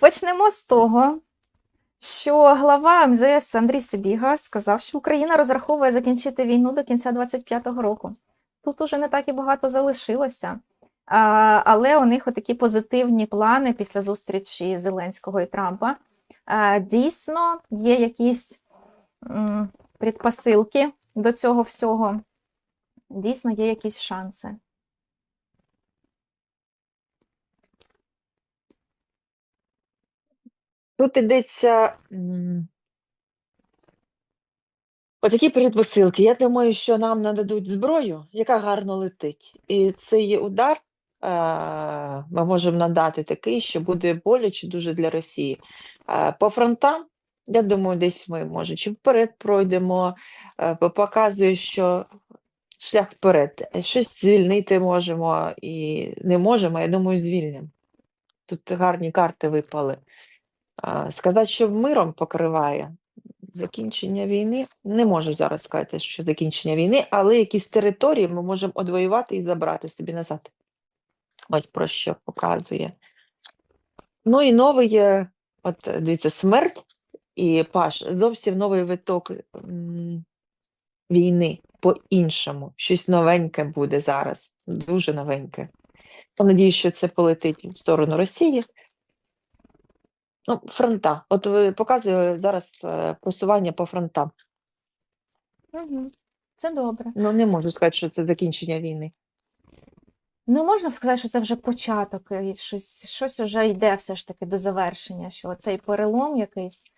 Почнемо з того, що глава МЗС Андрій Сибіга сказав, що Україна розраховує закінчити війну до кінця 25-го року. Тут уже не так і багато залишилося. Але у них отакі позитивні плани після зустрічі Зеленського і Трампа. Дійсно, є якісь предпосилки до цього всього. Дійсно, є якісь шанси. Тут йдеться отакі передпосилки. Я думаю, що нам нададуть зброю, яка гарно летить. І цей удар е, ми можемо надати такий, що буде боляче дуже для Росії. Е, По фронтам, я думаю, десь ми може чи вперед пройдемо, е, показує, що шлях вперед. Щось звільнити можемо і не можемо, я думаю, звільнимо. Тут гарні карти випали. Сказати, що миром покриває закінчення війни, не можу зараз сказати, що закінчення війни, але якісь території ми можемо одвоювати і забрати собі назад. Ось про що показує. Ну і новий, от дивіться, смерть і Паш, зовсім новий виток війни по-іншому. Щось новеньке буде зараз, дуже новеньке. Я надіюсь, що це полетить в сторону Росії. Ну, фронта. От ви показує зараз е, просування по фронтам. Угу. Це добре. Ну, не можу сказати, що це закінчення війни. Ну, можна сказати, що це вже початок, і щось, щось вже йде все ж таки до завершення, що цей перелом якийсь,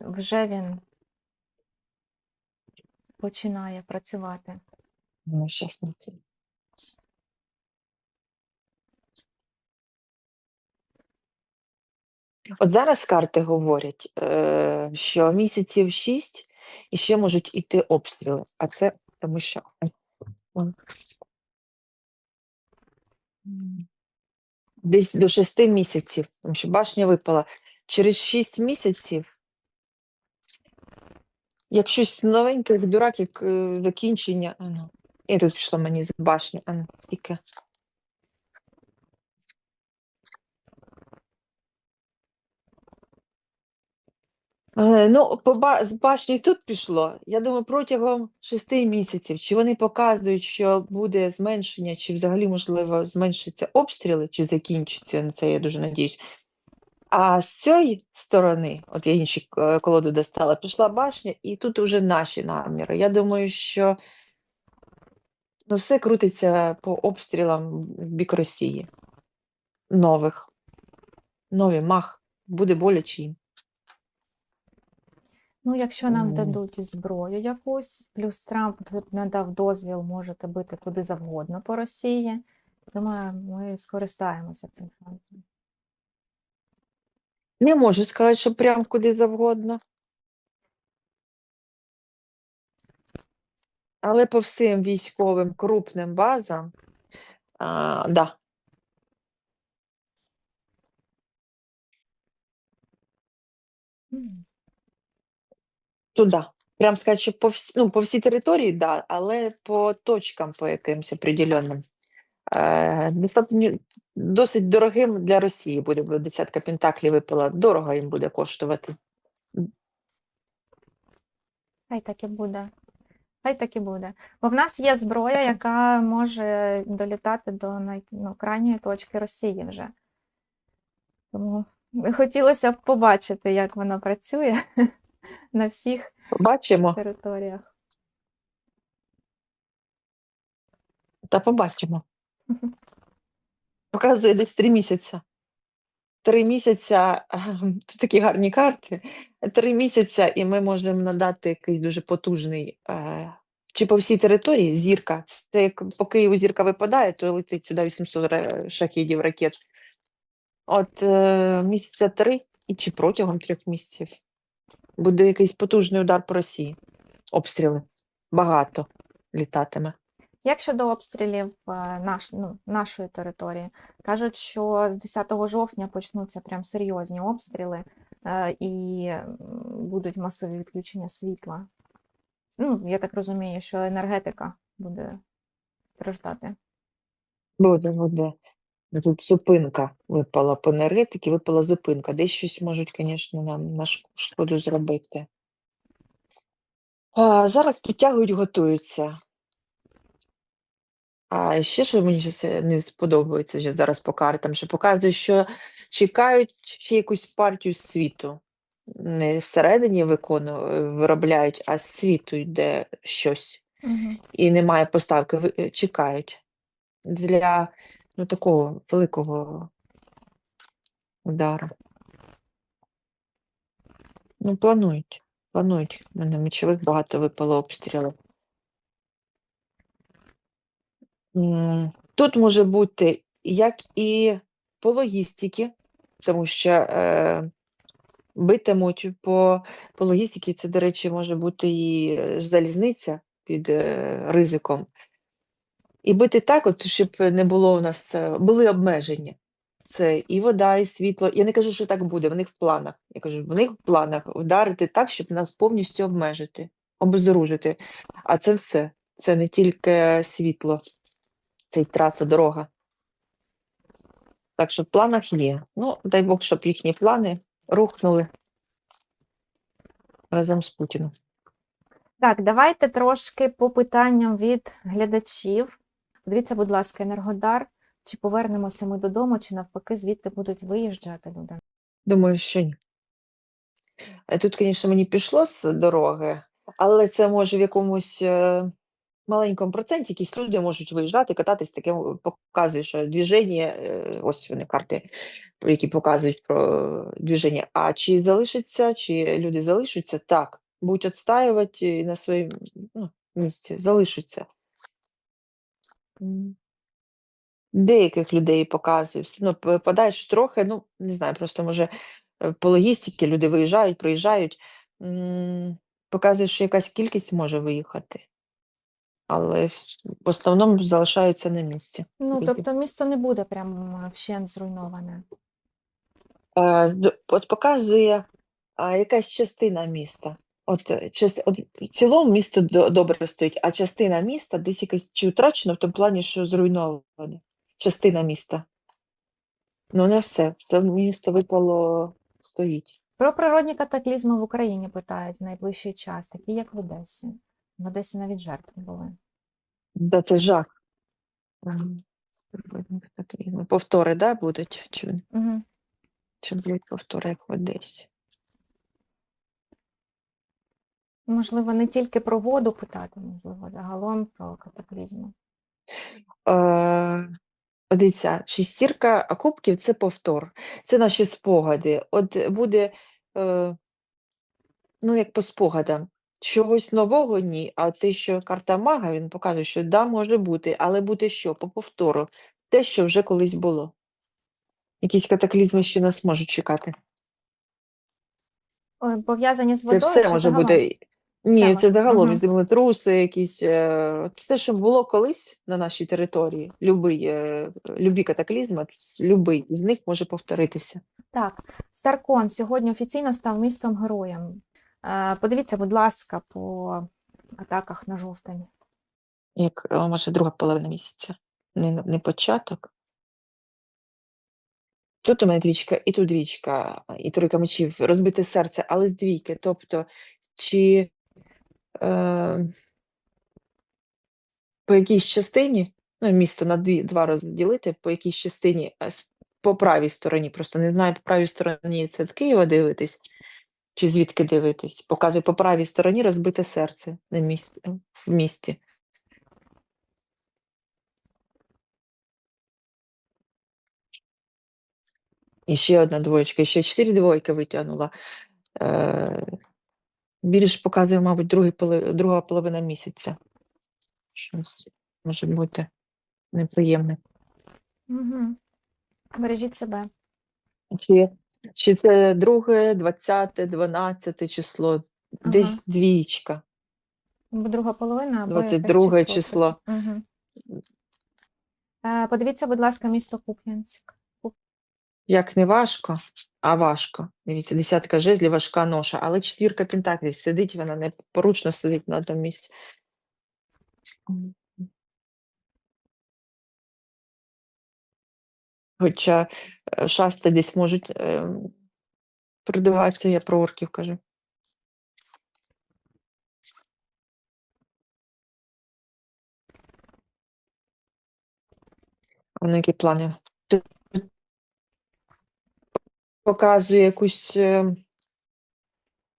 вже він починає працювати. Ну, щас на це. От зараз карти говорять, е, що місяців 6 і ще можуть іти обстріли. А це тому що. Десь до 6 місяців, тому що башня випала. Через 6 місяців, як щось новеньке, як дурак, як е, закінчення. А ну. І тут пішло мені з башні. А ну, скільки? Ну, по ба- башні тут пішло. Я думаю, протягом шести місяців. Чи вони показують, що буде зменшення, чи взагалі, можливо, зменшаться обстріли, чи закінчиться, на це я дуже надіюсь. А з цієї сторони, от я інші е, колоду достала, пішла башня, і тут вже наші наміри. Я думаю, що ну, все крутиться по обстрілам в бік Росії. Нових. Нові мах. Буде боляче їм. Ну, якщо нам дадуть зброю якусь, плюс Трамп надав дозвіл, можете бити куди завгодно по Росії. Думаю, ми скористаємося цим шансом. Не можу сказати, що прям куди завгодно. Але по всім військовим крупним базам, а, да. М. Туди. Прям сказати, що по, вс... ну, по всій території, да, але по точкам по якимось определенним. Е, достатньо, досить дорогим для Росії буде, бо десятка пентаклів випала. Дорого їм буде коштувати. Хай так і буде. Хай так і буде. Бо в нас є зброя, яка може долітати до най... ну, крайньої точки Росії вже. Тому хотілося б побачити, як вона працює на всіх Побачимо територіях. та побачимо. Показує десь три місяці. Три місяця, тут такі гарні карти. Три місяця, і ми можемо надати якийсь дуже потужний. Е, чи по всій території зірка. Це як по Києву зірка випадає, то летить сюди 800 шахідів ракет. От е, місяця три, і чи протягом трьох місяців буде якийсь потужний удар по Росії. Обстріли. Багато літатиме. Як щодо обстрілів е, наш, ну, нашої території, кажуть, що з 10 жовтня почнуться прям серйозні обстріли е, і будуть масові відключення світла. Ну, я так розумію, що енергетика буде страждати. Буде, буде. Ну, Тут зупинка випала по енергетики, випала зупинка. Десь щось можуть, звісно, нам на шкоду зробити. А, зараз підтягують, готуються. А ще що мені не сподобається що зараз по картам, що показує, що чекають ще якусь партію з світу. Не всередині викону, виробляють, а з світу йде щось. Угу. І немає поставки, е, чекають. Для ну, такого великого удару. Ну, планують. Планують. У мене мечових багато випало обстрілів. Тут може бути як і по логістиці, тому що е, битимуть по, по логістиці, це, до речі, може бути і е, залізниця під е, ризиком. І бити так, от, щоб не було у нас е, були обмеження. Це і вода, і світло. Я не кажу, що так буде, в них в планах. Я кажу, в них в планах вдарити так, щоб нас повністю обмежити, обезоружити. А це все. Це не тільки світло, це й траса, дорога. Так що в планах є. Ну, дай Бог, щоб їхні плани рухнули разом з Путіним. Так, давайте трошки по питанням від глядачів. Дивіться, будь ласка, Енергодар. Чи повернемося ми додому, чи навпаки, звідти будуть виїжджати люди? Думаю, що ні. Е, Тут, звісно, мені пішло з дороги, але це може в якомусь е, маленькому проценті якісь люди можуть виїжджати, кататись, таке показує, що движення, е, ось вони карти, які показують про движення. А чи залишиться, чи люди залишаться, так, будуть відстаювати на своєму ну, місці, залишаться. М. Деяких людей показує, все одно попадаєш трохи, ну, не знаю, просто може е, по логістиці люди виїжджають, приїжджають, м, показує, що якась кількість може виїхати, але в в основному залишаються на місці. Ну, люди. тобто місто не буде прям е, вщент зруйноване. Е, От показує а, якась частина міста. От, е, от в цілому місто добре стоїть, а частина міста десь якась чи втрачена в тому плані, що зруйноване. Частина міста. Ну, не все. Все місто випало стоїть. Про природні катаклізми в Україні питають в найближчий час, такі як в Одесі. В Одесі навіть жертви були. Да, це жах. Природні катаклізми. Повтори, да, будуть? Чи, Угу. чи будуть повтори, як в Одесі? Можливо, не тільки про воду питати, можливо, загалом про катаклізми. Е, Дивіться, шестірка кубків це повтор. Це наші спогади. От буде, е, ну, як по спогадам, чогось нового ні, а те, що карта мага, він показує, що да, може бути, але буде що? По повтору. Те, що вже колись було. Якісь катаклізми ще нас можуть чекати. Пов'язані з Це все може загалом? бути. Ні, Все це загалом Мгм. землетруси, якісь е, все, що було колись на нашій території, любий, е, любі катаклізми, любий з них може повторитися. Так, Старкон сьогодні офіційно став містом героєм. Е, Подивіться, будь ласка, по атаках на жовтень. Як е, може друга половина місяця, не, на- не початок. Тут у мене двічка, і тут двічка, і тройка мечів, розбите серце, але з двійки. Тобто, чи е, по якійсь частині, ну, місто на дві, два розділити, по якійсь частині, по правій стороні, просто не знаю, по правій стороні це від Києва дивитись, чи звідки дивитись. Показує по правій стороні розбите серце на місці, в місті. І ще одна двоєчка, ще чотири двойки витягнула. Е, більш показує, мабуть, другий друга половина місяця. Щось може бути неприємне. Угу. Бережіть себе. Чи, чи це друге, двадцяте, дванадцяте число, десь двічка, Або друга половина, або якесь 22 число. число. Угу. Подивіться, будь ласка, місто Куп'янськ. Як не важко, а важко. Дивіться, десятка жезлів, важка ноша, але четвірка пентаклів сидить, вона непоручно сидить на одному місці. Хоча е, шасти десь можуть е, продаватися, я про орків кажу. А на які плани? Тут Показує якусь е,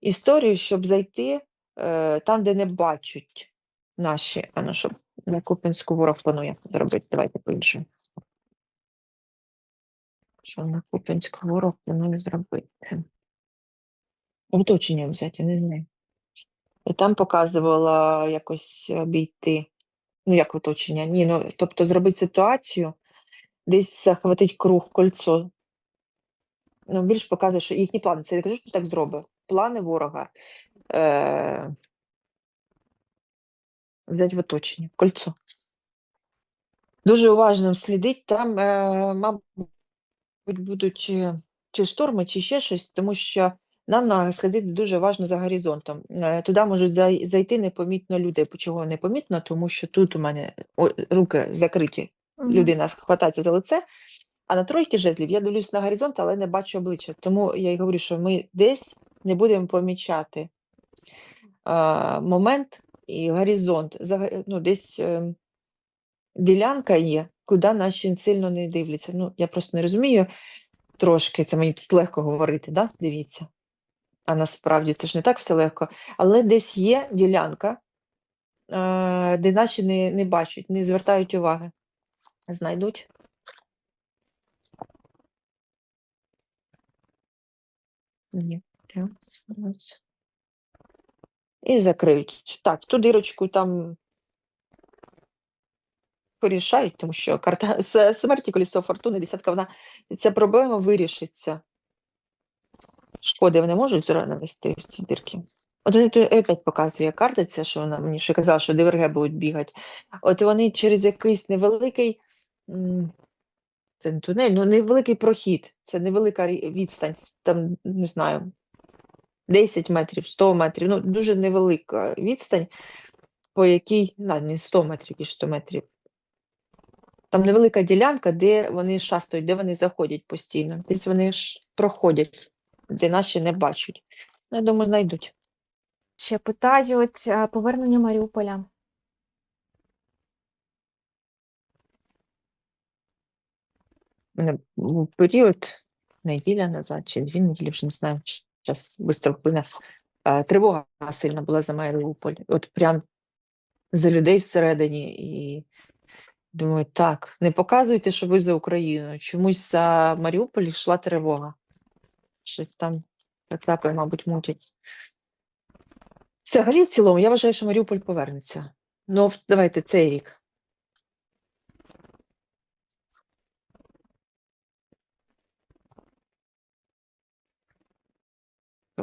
історію, щоб зайти е, там, де не бачать наші. А ну, щоб на Купінську ворог планує зробити. Давайте по-іншому. Що на Купінську ворог планує зробити? Оточення взяти, я не знаю. І там показувала якось обійти. Ну, як оточення? Ні, ну, тобто зробити ситуацію, десь захватить круг, кольцо. Ну, більш показує, що їхні плани. Це я кажу, що так зробить. Плани ворога. Е- взяти в оточення, кольцо. Дуже уважно слідить. Там, е- мабуть, будуть е, чи шторми, чи ще щось, тому що нам на слідити дуже важно за горизонтом. Е, Туди можуть зайти непомітно люди. Чого непомітно? Тому що тут у мене руки закриті, людина хватається за лице, а на тройки жезлів я дивлюсь на горизонт, але не бачу обличчя. Тому я й говорю, що ми десь не будемо помічати а, момент і горизонт. Ну, десь е, ділянка є, куди наші сильно не дивляться. Ну, я просто не розумію трошки, це мені тут легко говорити, да? дивіться. А насправді це ж не так все легко. Але десь є ділянка, е, де наші не, не бачать, не звертають уваги. Знайдуть. Ні. Раз, раз. І закриють. Так, ту дирочку там порішають, тому що карта смерті колесо фортуни, десятка, вона ця проблема вирішиться. Шкоди вони можуть зра- навести в ці дірки. От вони тут опять показує карта, ця, що вона мені ще казала, що ДВРГ будуть бігати. От вони через якийсь невеликий, це не тунель, ну невеликий прохід, це невелика відстань, там, не знаю, 10 метрів, 100 метрів, ну дуже невелика відстань, по якій, на, не 100 метрів, і 100 метрів. Там невелика ділянка, де вони шастають, де вони заходять постійно. Десь вони ж проходять, де наші не бачать. Ну, Я думаю, знайдуть. Ще питають повернення Маріуполя. Мене був період, неділя назад, чи дві неділі, вже не знаю, час швидко вплине. Тривога сильна була за Маріуполь. От прям за людей всередині. І думаю, так, не показуйте, що ви за Україну. Чомусь за Маріуполь йшла тривога. Щось там кацапи, мабуть, мутять. Взагалі, в цілому, я вважаю, що Маріуполь повернеться. Ну, давайте цей рік.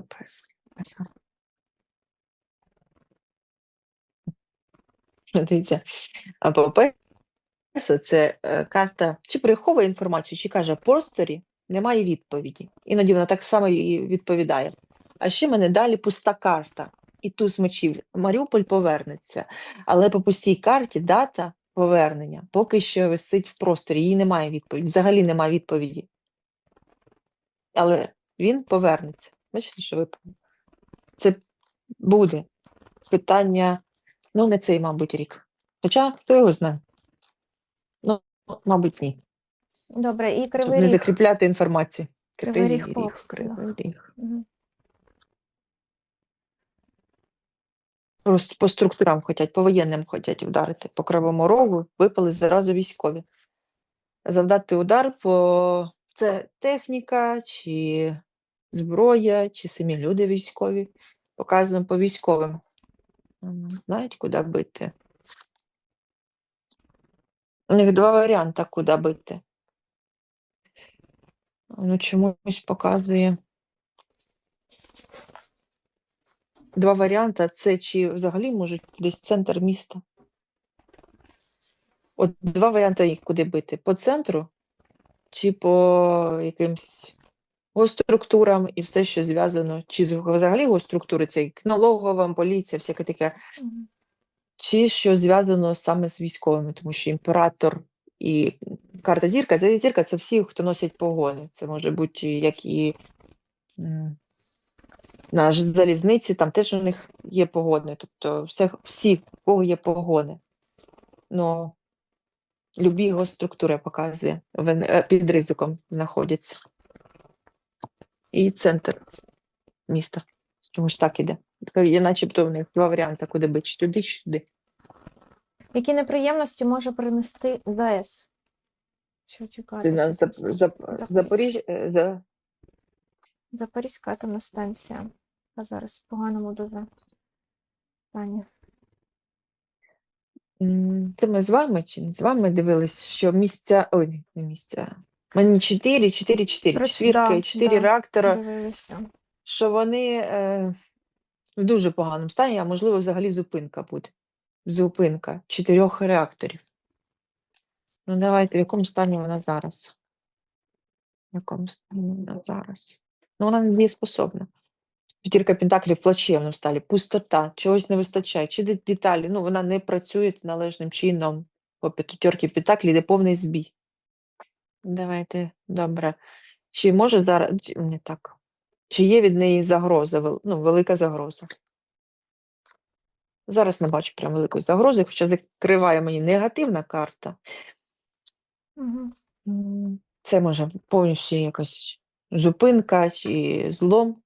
Капець. Дивіться, ППС це е, карта чи приховує інформацію, чи каже, в просторі немає відповіді. Іноді вона так само і відповідає. А ще мене далі пуста карта. І туз мечів. Маріуполь повернеться. Але по пустій карті дата повернення поки що висить в просторі. Їй немає відповіді. Взагалі немає відповіді. Але він повернеться. Бачите, що ви це буде питання, ну, не цей, мабуть, рік. Хоча хто його знає? Ну, мабуть, ні. Добре, і Щоб Кривий не Ріг. закріпляти інформацію. Кривий Ріг по обстрілах. Кривий Ріг. Мгм. Просто по структурам хочуть, по воєнним хочуть вдарити, по кривому рогу, випали зразу військові. Завдати удар по це техніка, чи зброя, чи самі люди військові. Показано по військовим. Знають, куди бити. У них два варіанти, куди бити. Ну, чомусь показує. Два варіанти це чи взагалі можуть десь центр міста. От два варіанти куди бити: по центру, чи по якимсь госструктурам і все, що зв'язано, чи взагалі госструктури, це як налогова, поліція, всяке таке, чи що зв'язано саме з військовими, тому що імператор І карта зірка, це зірка це всі, хто носять погони. Це може бути як і на залізниці, там теж у них є погони. Тобто все, всі, в кого є погони. Но любі його структури показує, е, під ризиком знаходяться. І центр міста. Чомусь так іде. Є начебто в них два варіанти, куди бити, чи туди, чи туди. Які неприємності може принести ЗАЕС? Що чекати? Ти на Зап- Зап- Запорізька. Запоріжжя, е, за Запорізька атомна станція. А зараз в поганому дуже стані. Це ми з вами чи не з вами дивились, що місця. Ой, не місця. Мені 4, 4, 4, Проч- четвірки, да, 4 да. реактора, Дивилися. що вони е, в дуже поганому стані, а можливо, взагалі зупинка буде. Зупинка чотирьох реакторів. Ну, давайте, в якому стані вона зараз? В якому стані вона зараз? Ну, вона не дієспособна. П'ятірка Пентаклів в плачевному стані, пустота, чогось не вистачає, чи де- деталі, ну, вона не працює належним чином. По п'ятірки Пентаклів йде повний збій. Давайте, добре. Чи може зараз, чи- не так. Чи є від неї загроза, вел- ну, велика загроза? Зараз не бачу прям великої загрози, хоча закриває мені негативна карта. Угу. М, Це може повністю якась зупинка чи злом,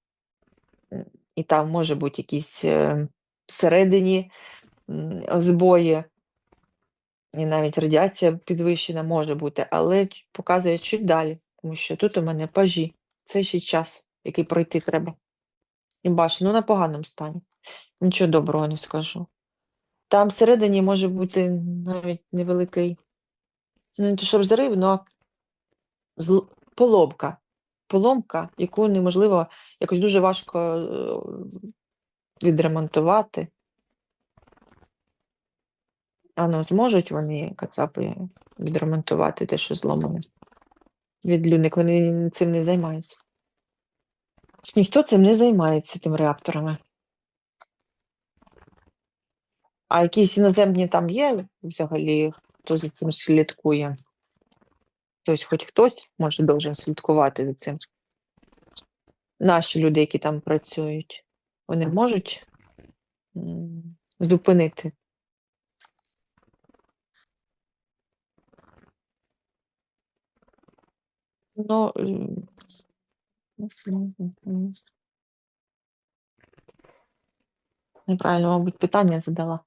М, і там може бути якісь е, всередині м, збої, і навіть радіація підвищена може бути, але показує чуть далі, тому що тут у мене пажі. Це ще час, який пройти треба. І бачу, ну на поганому стані. Нічого доброго не скажу. Там всередині може бути навіть невеликий, ну не то щоб зрив, але зл... поломка. Поломка, яку неможливо якось дуже важко е, відремонтувати. А ну, зможуть вони, кацапи, відремонтувати те, що зломане. Відлюдник, вони цим не займаються. Ніхто цим не займається, тим реакторами. А якісь іноземні там є взагалі, хто за цим слідкує? Тобто, хоч хтось може должен слідкувати за цим. Наші люди, які там працюють, вони можуть зупинити. М, неправильно, мабуть, питання задала.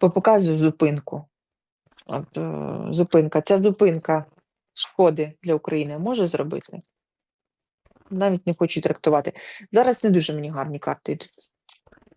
Показую зупинку. От, е, зупинка. Ця зупинка шкоди для України може зробити? Навіть не хочу трактувати. Зараз не дуже мені гарні карти йдуть.